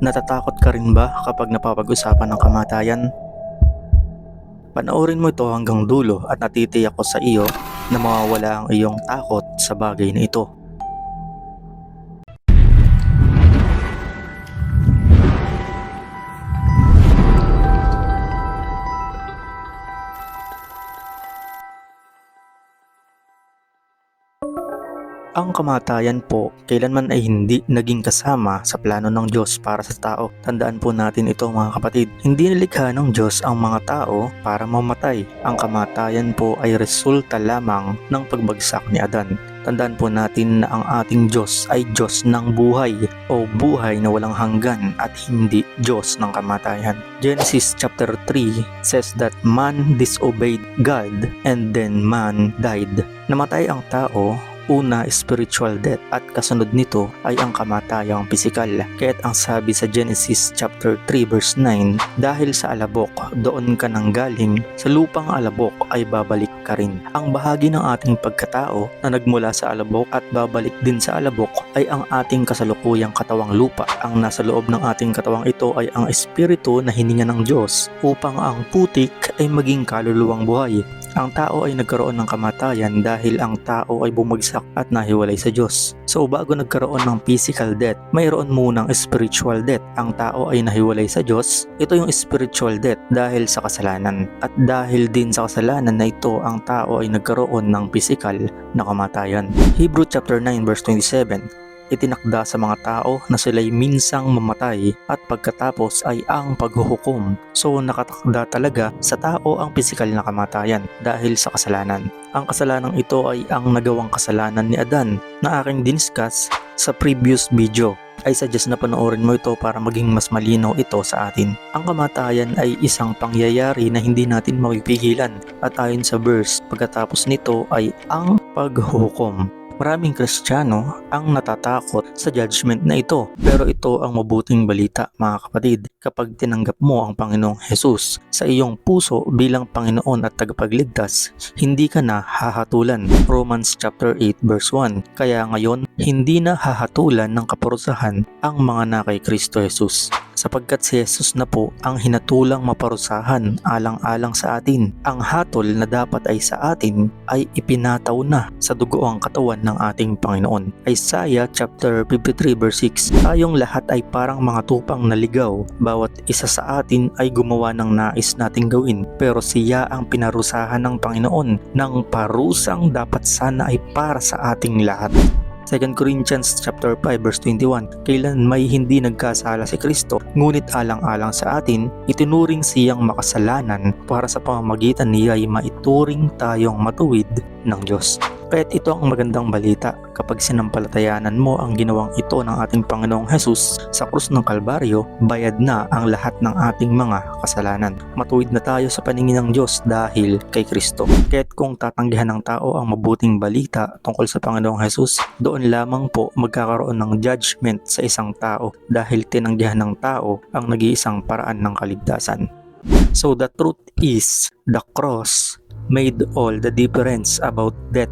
Natatakot ka rin ba kapag napapag-usapan ng kamatayan? Panoorin mo ito hanggang dulo at natitiyak ko sa iyo na mawawala ang iyong takot sa bagay na ito. Ang kamatayan po kailanman ay hindi naging kasama sa plano ng Diyos para sa tao. Tandaan po natin ito mga kapatid. Hindi nilikha ng Diyos ang mga tao para mamatay. Ang kamatayan po ay resulta lamang ng pagbagsak ni Adan. Tandaan po natin na ang ating Diyos ay Diyos ng buhay o buhay na walang hanggan at hindi Diyos ng kamatayan. Genesis chapter 3 says that man disobeyed God and then man died. Namatay ang tao Una, spiritual death at kasunod nito ay ang kamatayang pisikal. Kaya't ang sabi sa Genesis chapter 3 verse 9, dahil sa alabok, doon ka nang galing, sa lupang alabok ay babalik ka rin. Ang bahagi ng ating pagkatao na nagmula sa alabok at babalik din sa alabok ay ang ating kasalukuyang katawang lupa. Ang nasa loob ng ating katawang ito ay ang espiritu na hininga ng Diyos upang ang putik ay maging kaluluwang buhay. Ang tao ay nagkaroon ng kamatayan dahil ang tao ay bumagsak at nahiwalay sa Diyos. So bago nagkaroon ng physical death, mayroon munang spiritual death. Ang tao ay nahiwalay sa Diyos. Ito yung spiritual death dahil sa kasalanan. At dahil din sa kasalanan na ito, ang tao ay nagkaroon ng physical na kamatayan. Hebrew chapter 9 verse 27 itinakda sa mga tao na sila'y minsang mamatay at pagkatapos ay ang paghuhukom. So nakatakda talaga sa tao ang pisikal na kamatayan dahil sa kasalanan. Ang kasalanang ito ay ang nagawang kasalanan ni Adan na aking diniscuss sa previous video ay suggest na panoorin mo ito para maging mas malinaw ito sa atin. Ang kamatayan ay isang pangyayari na hindi natin mapipigilan at ayon sa verse pagkatapos nito ay ang paghuhukom. Maraming Kristiyano ang natatakot sa judgment na ito. Pero ito ang mabuting balita mga kapatid. Kapag tinanggap mo ang Panginoong Jesus sa iyong puso bilang Panginoon at tagapagligtas, hindi ka na hahatulan. Romans chapter 8 verse 1. Kaya ngayon, hindi na hahatulan ng kaparusahan ang mga na kay Kristo Jesus sapagkat si Jesus na po ang hinatulang maparusahan alang-alang sa atin. Ang hatol na dapat ay sa atin ay ipinataw na sa dugo ang katawan ng ating Panginoon. Isaiah chapter 53 verse 6 Tayong lahat ay parang mga tupang naligaw. Bawat isa sa atin ay gumawa ng nais nating gawin. Pero siya ang pinarusahan ng Panginoon ng parusang dapat sana ay para sa ating lahat. 2 Corinthians chapter 5 verse 21 Kailan may hindi nagkasala si Kristo ngunit alang-alang sa atin itinuring siyang makasalanan para sa pamamagitan niya ay maituring tayong matuwid ng Diyos. Kaya't ito ang magandang balita kapag sinampalatayanan mo ang ginawang ito ng ating Panginoong Hesus sa krus ng Kalbaryo, bayad na ang lahat ng ating mga kasalanan. Matuwid na tayo sa paningin ng Diyos dahil kay Kristo. Kaya't kung tatanggihan ng tao ang mabuting balita tungkol sa Panginoong Hesus, doon lamang po magkakaroon ng judgment sa isang tao dahil tinanggihan ng tao ang nag-iisang paraan ng kaligtasan. So the truth is, the cross made all the difference about death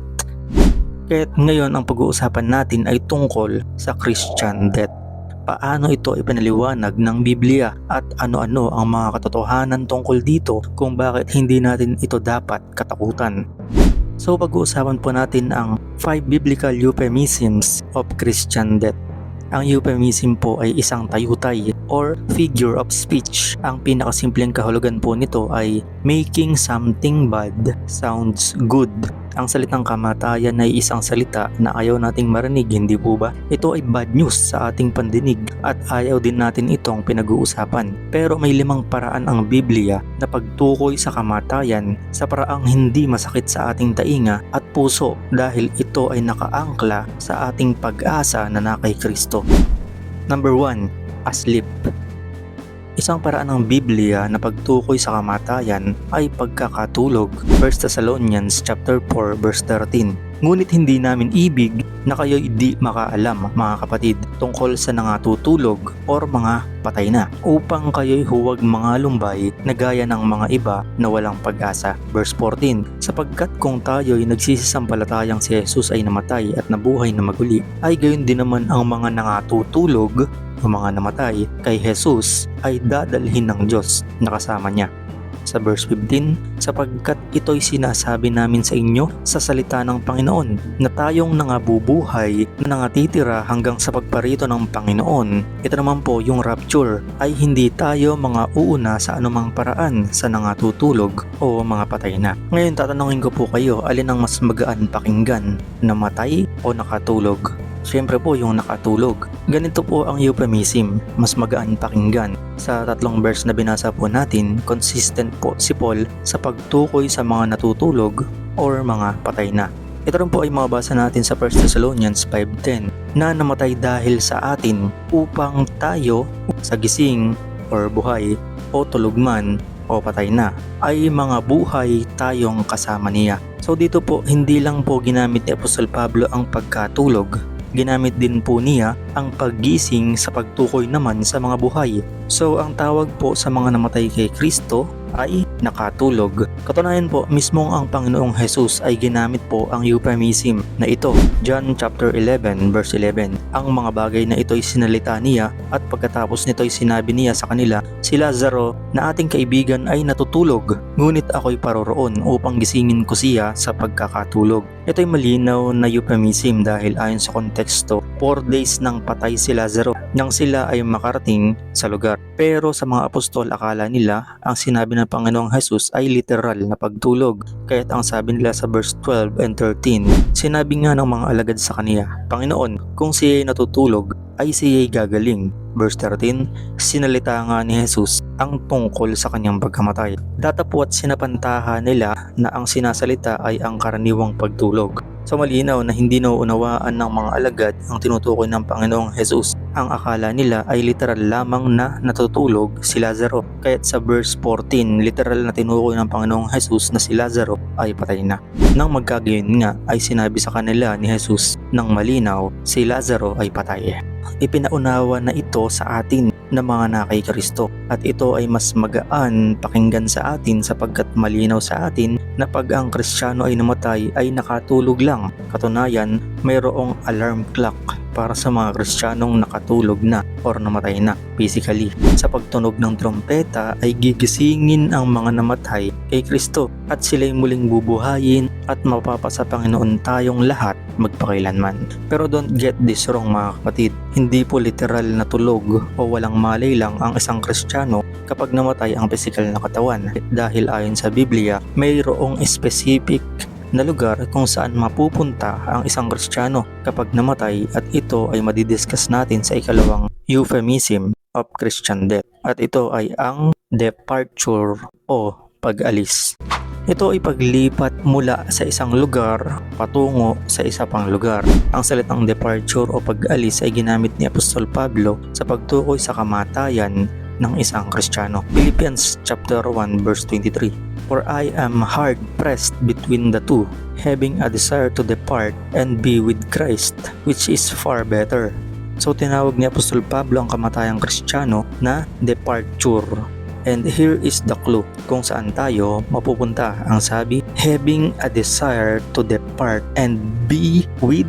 Kaya't ngayon ang pag-uusapan natin ay tungkol sa Christian death. Paano ito ipinaliwanag ng Biblia at ano-ano ang mga katotohanan tungkol dito kung bakit hindi natin ito dapat katakutan. So pag-uusapan po natin ang 5 biblical euphemisms of Christian death. Ang euphemism po ay isang tayutay or figure of speech. Ang pinakasimpleng kahulugan po nito ay making something bad sounds good. Ang salitang kamatayan ay isang salita na ayaw nating marinig, hindi po ba? Ito ay bad news sa ating pandinig at ayaw din natin itong pinag-uusapan. Pero may limang paraan ang Biblia na pagtukoy sa kamatayan sa paraang hindi masakit sa ating tainga at puso dahil ito ay nakaangkla sa ating pag-asa na nakay Kristo. Number 1. Asleep Isang paraan ng Biblia na pagtukoy sa kamatayan ay pagkakatulog. 1 Thessalonians chapter 4 verse 13. Ngunit hindi namin ibig na kayo di makaalam mga kapatid tungkol sa nangatutulog or mga patay na upang kayo'y huwag mga lumbay na gaya ng mga iba na walang pag-asa. Verse 14 Sapagkat kung tayo'y nagsisisampalatayang si Jesus ay namatay at nabuhay na maguli ay gayon din naman ang mga nangatutulog o mga namatay kay Jesus ay dadalhin ng Diyos na kasama niya. Sa verse 15, sapagkat ito'y sinasabi namin sa inyo sa salita ng Panginoon na tayong nangabubuhay na nangatitira hanggang sa pagparito ng Panginoon. Ito naman po yung rapture ay hindi tayo mga uuna sa anumang paraan sa nangatutulog o mga patay na. Ngayon tatanungin ko po kayo alin ang mas magaan pakinggan, namatay o nakatulog? Siyempre po yung nakatulog. Ganito po ang euphemism, mas magaan pakinggan. Sa tatlong verse na binasa po natin, consistent po si Paul sa pagtukoy sa mga natutulog or mga patay na. Ito rin po ay mabasa natin sa 1 Thessalonians 5.10 na namatay dahil sa atin upang tayo sa gising or buhay o tulog man o patay na ay mga buhay tayong kasama niya. So dito po hindi lang po ginamit ni Apostol Pablo ang pagkatulog ginamit din po niya ang paggising sa pagtukoy naman sa mga buhay. So ang tawag po sa mga namatay kay Kristo ay nakatulog. Katunayan po, mismong ang Panginoong Jesus ay ginamit po ang euphemism na ito. John chapter 11 verse 11. Ang mga bagay na ito'y sinalita niya at pagkatapos nito'y sinabi niya sa kanila, si Lazaro na ating kaibigan ay natutulog, ngunit ako'y paroroon upang gisingin ko siya sa pagkakatulog. Ito'y malinaw na euphemism dahil ayon sa konteksto, 4 days nang patay si Lazaro nang sila ay makarating sa lugar. Pero sa mga apostol akala nila ang sinabi ng Panginoong Jesus ay literal na pagtulog. Kaya't ang sabi nila sa verse 12 and 13, sinabi nga ng mga alagad sa kaniya, Panginoon, kung siya ay natutulog, ay siya ay gagaling. Verse 13, sinalita nga ni Jesus ang tungkol sa kanyang pagkamatay. Datapwat sinapantaha nila na ang sinasalita ay ang karaniwang pagtulog. So malinaw na hindi nauunawaan ng mga alagad ang tinutukoy ng Panginoong Jesus. Ang akala nila ay literal lamang na natutulog si Lazaro. Kaya't sa verse 14, literal na tinukoy ng Panginoong Jesus na si Lazaro ay patay na. Nang magkagayon nga ay sinabi sa kanila ni Jesus ng malinaw si Lazaro ay patay. Ipinaunawa na ito sa atin na mga nakay Kristo at ito ay mas magaan pakinggan sa atin sapagkat malinaw sa atin na pag ang Kristiyano ay namatay ay nakatulog lang. Katunayan, mayroong alarm clock para sa mga Kristiyanong nakatulog na or namatay na physically. Sa pagtunog ng trompeta ay gigisingin ang mga namatay kay Kristo at sila'y muling bubuhayin at mapapasa Panginoon tayong lahat magpakailanman. Pero don't get this wrong mga kapatid. Hindi po literal na tulog o walang malay lang ang isang Kristiyano kapag namatay ang physical na katawan. Dahil ayon sa Biblia, mayroong specific na lugar kung saan mapupunta ang isang Kristiyano kapag namatay at ito ay madidiscuss natin sa ikalawang euphemism of Christian death at ito ay ang departure o pag-alis. Ito ay paglipat mula sa isang lugar patungo sa isa pang lugar. Ang salitang departure o pag-alis ay ginamit ni Apostol Pablo sa pagtukoy sa kamatayan ng isang Kristiyano. Philippians chapter 1 verse 23. For I am hard pressed between the two, having a desire to depart and be with Christ, which is far better. So tinawag ni Apostol Pablo ang kamatayang Kristiyano na departure And here is the clue kung saan tayo mapupunta. Ang sabi, having a desire to depart and be with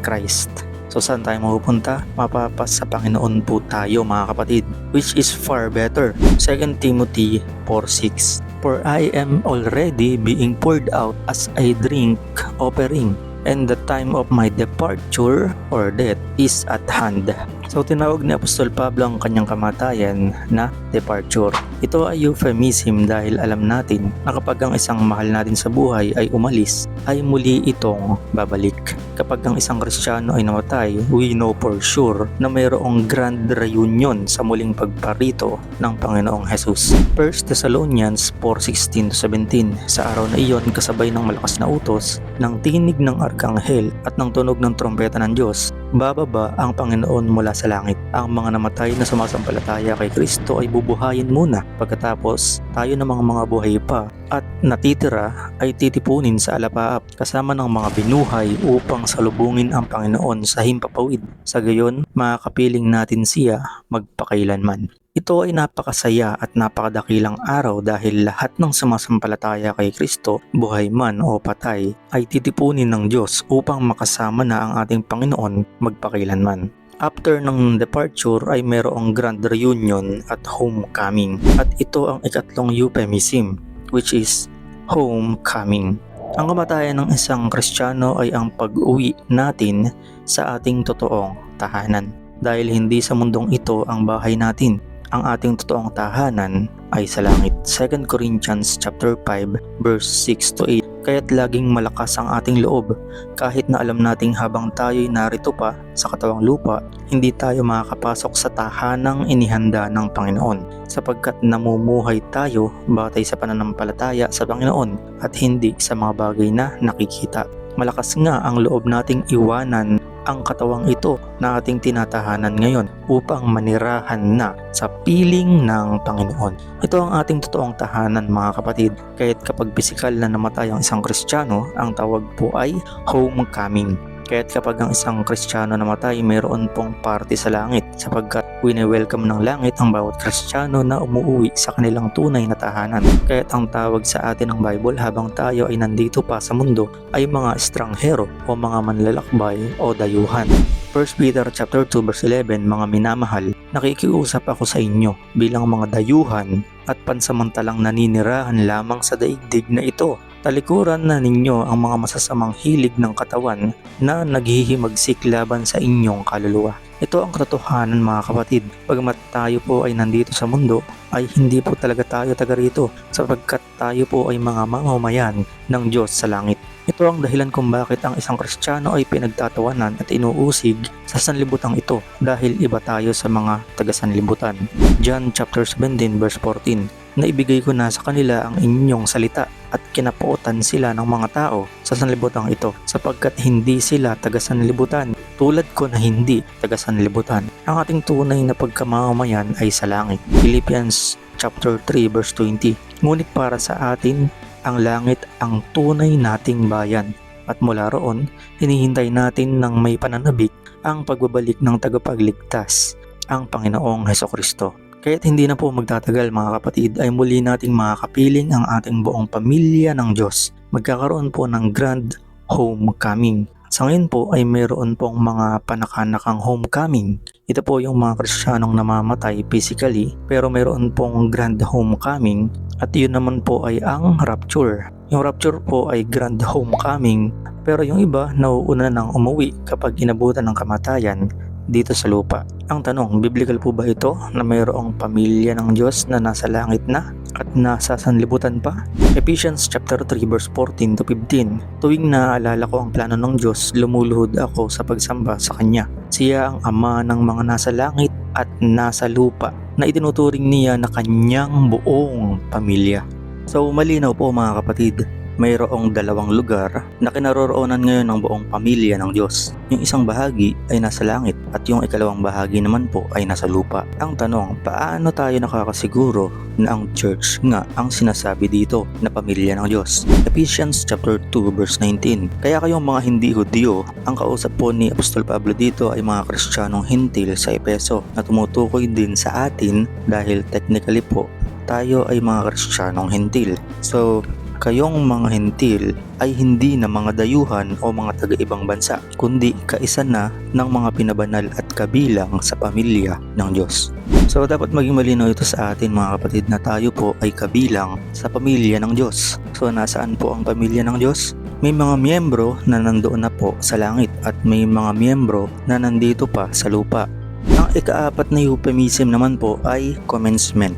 Christ. So saan tayo mapupunta? Mapapas sa Panginoon po tayo mga kapatid, which is far better. 2 Timothy 4.6 For I am already being poured out as a drink offering, and the time of my departure or death is at hand. So tinawag ni Apostol Pablo ang kanyang kamatayan na departure. Ito ay euphemism dahil alam natin na kapag ang isang mahal natin sa buhay ay umalis, ay muli itong babalik. Kapag ang isang Kristiyano ay namatay, we know for sure na mayroong grand reunion sa muling pagparito ng Panginoong Jesus. 1 Thessalonians 4:16-17 Sa araw na iyon kasabay ng malakas na utos, ng tinig ng arkanghel at ng tunog ng trompeta ng Diyos, bababa ang Panginoon mula sa langit. Ang mga namatay na sumasampalataya kay Kristo ay bubuhayin muna. Pagkatapos, tayo namang mga buhay pa at natitira ay titipunin sa alapaap kasama ng mga binuhay upang salubungin ang Panginoon sa himpapawid. Sa gayon, makakapiling natin siya magpakailanman. Ito ay napakasaya at napakadakilang araw dahil lahat ng sumasampalataya kay Kristo, buhay man o patay, ay titipunin ng Diyos upang makasama na ang ating Panginoon magpakailanman. After ng departure ay mayroong grand reunion at homecoming. At ito ang ikatlong euphemism which is homecoming. Ang kamatayan ng isang Kristiyano ay ang pag-uwi natin sa ating totoong tahanan. Dahil hindi sa mundong ito ang bahay natin, ang ating totoong tahanan ay sa langit. 2 Corinthians chapter 5 verse 6 to 8. Kaya't laging malakas ang ating loob kahit na alam nating habang tayo'y narito pa sa katawang lupa, hindi tayo makakapasok sa tahanang inihanda ng Panginoon sapagkat namumuhay tayo batay sa pananampalataya sa Panginoon at hindi sa mga bagay na nakikita. Malakas nga ang loob nating iwanan ang katawang ito na ating tinatahanan ngayon upang manirahan na sa piling ng Panginoon. Ito ang ating totoong tahanan mga kapatid. Kahit kapag pisikal na namatay ang isang Kristiyano, ang tawag po ay homecoming. Kaya't kapag ang isang Kristiyano namatay, mayroon pong party sa langit sapagkat wini-welcome ng langit ang bawat Kristiyano na umuwi sa kanilang tunay na tahanan. Kaya't ang tawag sa atin ng Bible habang tayo ay nandito pa sa mundo ay mga estranghero o mga manlalakbay o dayuhan. 1 Peter chapter 2 verse 11 Mga minamahal, nakikiusap ako sa inyo bilang mga dayuhan at pansamantalang naninirahan lamang sa daigdig na ito talikuran na ninyo ang mga masasamang hilig ng katawan na naghihimagsik laban sa inyong kaluluwa. Ito ang katotohanan mga kapatid. Pagmat tayo po ay nandito sa mundo, ay hindi po talaga tayo taga rito sapagkat tayo po ay mga mamamayan ng Diyos sa langit. Ito ang dahilan kung bakit ang isang Kristiyano ay pinagtatawanan at inuusig sa sanlibutang ito dahil iba tayo sa mga taga-sanlibutan. John chapter 17 verse 14 na ibigay ko na sa kanila ang inyong salita at kinapuotan sila ng mga tao sa sanlibutan ito sapagkat hindi sila taga-sanlibutan tulad ko na hindi taga-sanlibutan. Ang ating tunay na pagkamamayan ay sa langit. Philippians chapter 3 verse 20 Ngunit para sa atin ang langit ang tunay nating bayan at mula roon hinihintay natin ng may pananabik ang pagbabalik ng tagapagligtas ang Panginoong Heso Kristo. Kaya't hindi na po magtatagal mga kapatid ay muli nating makakapiling ang ating buong pamilya ng Diyos. Magkakaroon po ng grand homecoming. Sa ngayon po ay mayroon pong mga panakanakang homecoming. Ito po yung mga Kristiyanong namamatay physically pero mayroon pong grand homecoming at yun naman po ay ang rapture. Yung rapture po ay grand homecoming pero yung iba nauuna nang umuwi kapag inabutan ng kamatayan dito sa lupa. Ang tanong, biblical po ba ito na mayroong pamilya ng Diyos na nasa langit na at nasa sanlibutan pa? Ephesians chapter 3 verse 14 to 15 Tuwing naaalala ko ang plano ng Diyos, lumuluhod ako sa pagsamba sa Kanya. Siya ang Ama ng mga nasa langit at nasa lupa na itinuturing niya na kanyang buong pamilya. So malinaw po mga kapatid, mayroong dalawang lugar na kinaroroonan ngayon ng buong pamilya ng Diyos. Yung isang bahagi ay nasa langit at yung ikalawang bahagi naman po ay nasa lupa. Ang tanong, paano tayo nakakasiguro na ang church nga ang sinasabi dito na pamilya ng Diyos? Ephesians chapter 2 verse 19. Kaya kayong mga hindi Hudyo, ang kausap po ni Apostol Pablo dito ay mga Kristiyanong hintil sa Epeso na tumutukoy din sa atin dahil technically po tayo ay mga Kristiyanong hintil. So, kayong mga hentil ay hindi na mga dayuhan o mga taga-ibang bansa, kundi kaisa na ng mga pinabanal at kabilang sa pamilya ng Diyos. So dapat maging malinaw ito sa atin mga kapatid na tayo po ay kabilang sa pamilya ng Diyos. So nasaan po ang pamilya ng Diyos? May mga miyembro na nandoon na po sa langit at may mga miyembro na nandito pa sa lupa. Ang ikaapat na euphemism naman po ay commencement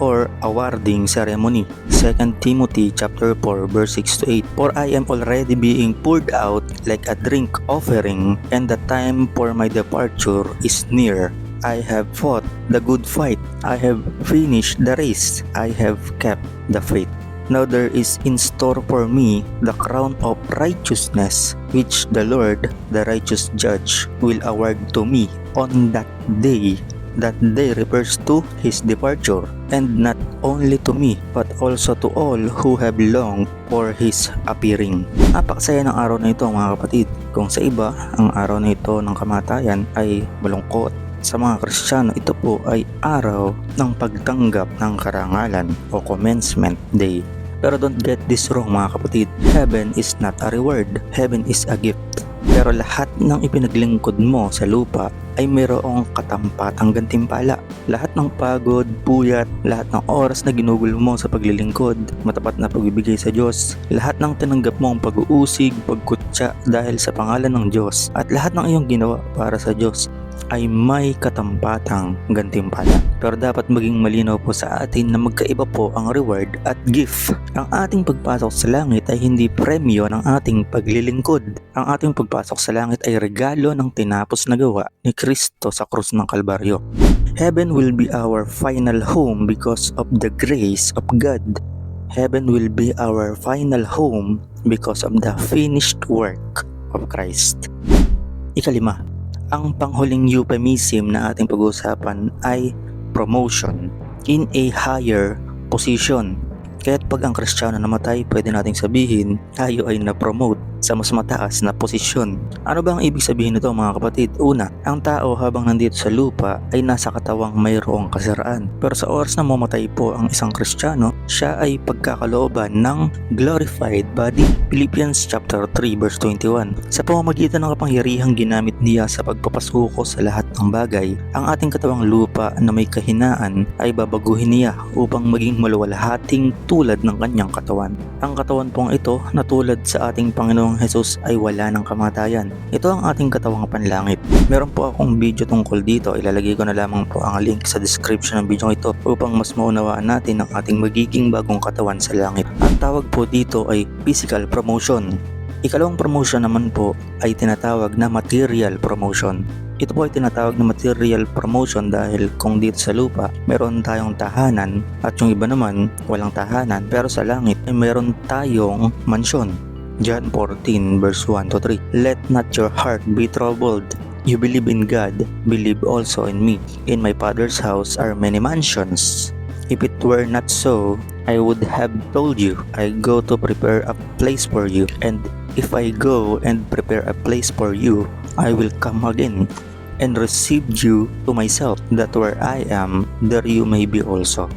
or awarding ceremony. 2 Timothy chapter 4 verse 6 to 8. For I am already being poured out like a drink offering, and the time for my departure is near. I have fought the good fight. I have finished the race. I have kept the faith. Now there is in store for me the crown of righteousness, which the Lord, the righteous judge, will award to me on that day, that day refers to his departure, and not only to me, but also to all who have longed for his appearing. Napakasaya ng araw na ito mga kapatid. Kung sa iba, ang araw na ito ng kamatayan ay malungkot. Sa mga Kristiyano, ito po ay araw ng pagtanggap ng karangalan o commencement day. Pero don't get this wrong mga kapatid. Heaven is not a reward. Heaven is a gift. Pero lahat ng ipinaglingkod mo sa lupa ay mayroong katampatang gantimpala. Lahat ng pagod, puyat, lahat ng oras na ginugol mo sa paglilingkod, matapat na pagbibigay sa Diyos, lahat ng tinanggap mong pag-uusig, pagkutsa dahil sa pangalan ng Diyos, at lahat ng iyong ginawa para sa Diyos ay may katampatang gantimpala. Pero dapat maging malinaw po sa atin na magkaiba po ang reward at gift. Ang ating pagpasok sa langit ay hindi premyo ng ating paglilingkod. Ang ating pagpasok sa langit ay regalo ng tinapos na gawa ni Kristo sa krus ng Kalbaryo. Heaven will be our final home because of the grace of God. Heaven will be our final home because of the finished work of Christ. Ikalima, ang panghuling euphemism na ating pag-uusapan ay promotion in a higher position. Kaya't pag ang kristyano namatay, pwede nating sabihin tayo ay na-promote sa mas mataas na posisyon. Ano ba ang ibig sabihin nito mga kapatid? Una, ang tao habang nandito sa lupa ay nasa katawang mayroong kasiraan. Pero sa oras na mamatay po ang isang kristyano, siya ay pagkakalooban ng glorified body. Philippians chapter 3 verse 21. Sa pamamagitan ng kapangyarihang ginamit niya sa pagpapasuko sa lahat ng bagay, ang ating katawang lupa na may kahinaan ay babaguhin niya upang maging maluwalhating tulad ng kanyang katawan. Ang katawan pong ito na tulad sa ating Panginoong Jesus ay wala ng kamatayan. Ito ang ating katawang panlangit. Meron po akong video tungkol dito, ilalagay ko na lamang po ang link sa description ng video ito upang mas maunawaan natin ang ating magiging bagong katawan sa langit. Ang tawag po dito ay physical promotion. Ikalawang promotion naman po ay tinatawag na material promotion. Ito po ay tinatawag na material promotion dahil kung dito sa lupa meron tayong tahanan at yung iba naman walang tahanan pero sa langit ay meron tayong mansyon. John 14 verse 1 to 3 Let not your heart be troubled You believe in God, believe also in me. In my Father's house are many mansions. If it were not so, I would have told you, I go to prepare a place for you. And if I go and prepare a place for you, I will come again and receive you to myself, that where I am, there you may be also.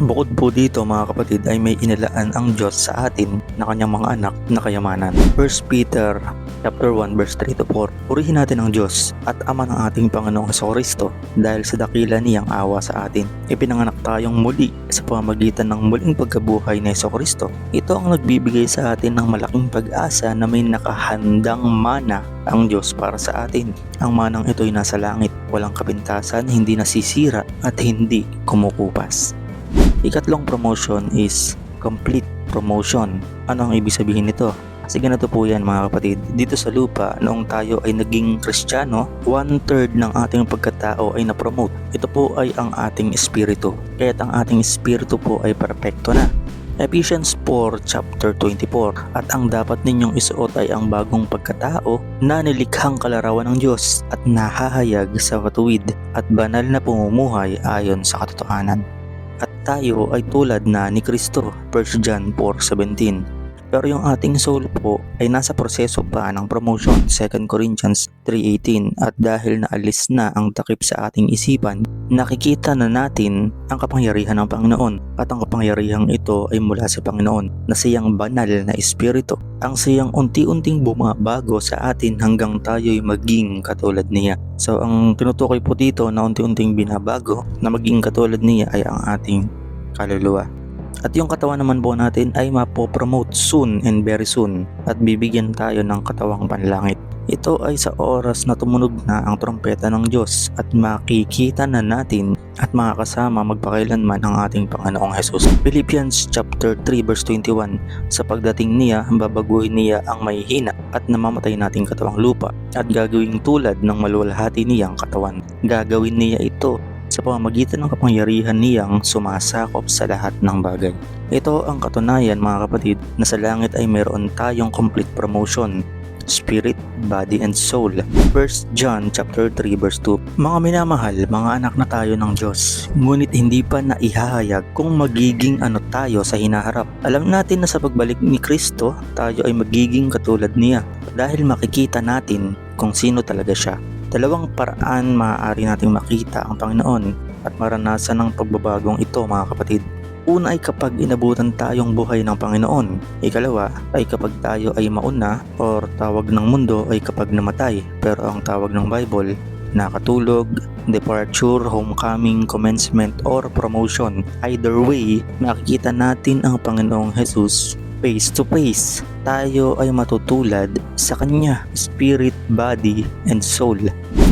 Bukod po dito mga kapatid ay may inilaan ang Diyos sa atin na kanyang mga anak na kayamanan. 1 Peter chapter 1 verse 3 to 4 Purihin natin ang Diyos at Ama ng ating Panginoong Kristo dahil sa dakila niyang awa sa atin. Ipinanganak tayong muli sa pamamagitan ng muling pagkabuhay ni Kristo. Ito ang nagbibigay sa atin ng malaking pag-asa na may nakahandang mana ang Diyos para sa atin. Ang manang ito ay nasa langit, walang kapintasan, hindi nasisira at hindi kumukupas. Ikatlong promotion is complete promotion. Ano ang ibig sabihin nito? Kasi ganito po yan mga kapatid. Dito sa lupa, noong tayo ay naging kristyano, one-third ng ating pagkatao ay na-promote. Ito po ay ang ating espiritu. Kaya't ang ating espiritu po ay perpekto na. Ephesians 4 chapter 24 At ang dapat ninyong isuot ay ang bagong pagkatao na nilikhang kalarawan ng Diyos at nahahayag sa katuwid at banal na pumumuhay ayon sa katotohanan at tayo ay tulad na ni Kristo, 1 John 4.17. Pero yung ating soul po ay nasa proseso pa ng promotion, 2 Corinthians 3.18 at dahil naalis na ang takip sa ating isipan, nakikita na natin ang kapangyarihan ng Panginoon at ang kapangyarihan ito ay mula sa Panginoon na siyang banal na espiritu. Ang siyang unti-unting bumabago sa atin hanggang tayo'y maging katulad niya. So ang tinutukoy po dito na unti-unting binabago na maging katulad niya ay ang ating kaluluwa. At yung katawan naman po natin ay mapopromote soon and very soon at bibigyan tayo ng katawang panlangit. Ito ay sa oras na tumunog na ang trompeta ng Diyos at makikita na natin at makakasama magpakailanman ang ating Panginoong Hesus. Philippians chapter 3 verse 21 Sa pagdating niya, babaguhin niya ang may hina at namamatay nating katawang lupa at gagawing tulad ng maluwalhati niyang katawan. Gagawin niya ito sa pamamagitan ng kapangyarihan niyang sumasakop sa lahat ng bagay. Ito ang katunayan mga kapatid na sa langit ay mayroon tayong complete promotion spirit, body, and soul. 1 John chapter 3 verse 2 Mga minamahal, mga anak na tayo ng Diyos, ngunit hindi pa naihahayag kung magiging ano tayo sa hinaharap. Alam natin na sa pagbalik ni Kristo, tayo ay magiging katulad niya dahil makikita natin kung sino talaga siya. Dalawang paraan maaari nating makita ang Panginoon at maranasan ng pagbabagong ito mga kapatid. Una ay kapag inabutan tayong buhay ng Panginoon. Ikalawa ay kapag tayo ay mauna or tawag ng mundo ay kapag namatay. Pero ang tawag ng Bible, nakatulog, departure, homecoming, commencement, or promotion. Either way, makikita natin ang Panginoong Jesus face to face. Tayo ay matutulad sa Kanya, spirit, body, and soul.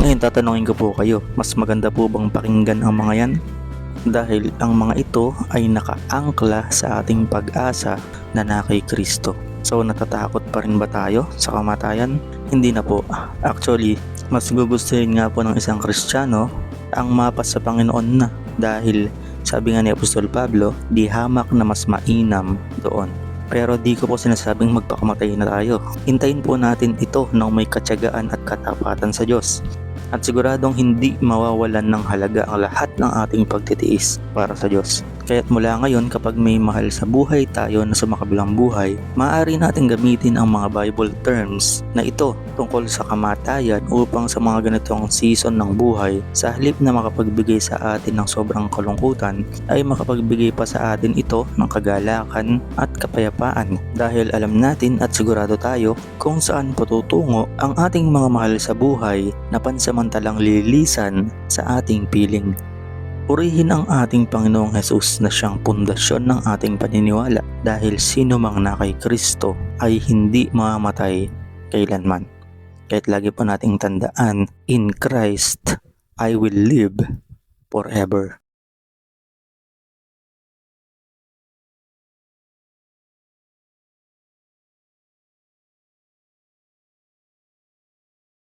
Ngayon tatanungin ko po kayo, mas maganda po bang pakinggan ang mga yan? Dahil ang mga ito ay nakaangkla sa ating pag-asa na na kay Kristo. So natatakot pa rin ba tayo sa kamatayan? Hindi na po. Actually, mas gugustuhin nga po ng isang Kristiyano ang mapas sa Panginoon na dahil sabi nga ni Apostol Pablo, di hamak na mas mainam doon. Pero di ko po sinasabing magpakamatay na tayo. Hintayin po natin ito ng may katyagaan at katapatan sa Diyos. At siguradong hindi mawawalan ng halaga ang lahat ng ating pagtitiis para sa Diyos. Kaya't mula ngayon kapag may mahal sa buhay tayo na sumakabilang buhay, maaari natin gamitin ang mga Bible terms na ito tungkol sa kamatayan upang sa mga ganitong season ng buhay, sa halip na makapagbigay sa atin ng sobrang kalungkutan, ay makapagbigay pa sa atin ito ng kagalakan at kapayapaan dahil alam natin at sigurado tayo kung saan patutungo ang ating mga mahal sa buhay na pansamantalang lilisan sa ating piling. Purihin ang ating Panginoong Hesus na siyang pundasyon ng ating paniniwala dahil sino mang na kay Kristo ay hindi mamamatay kailanman. Kahit lagi po nating tandaan, in Christ, I will live forever.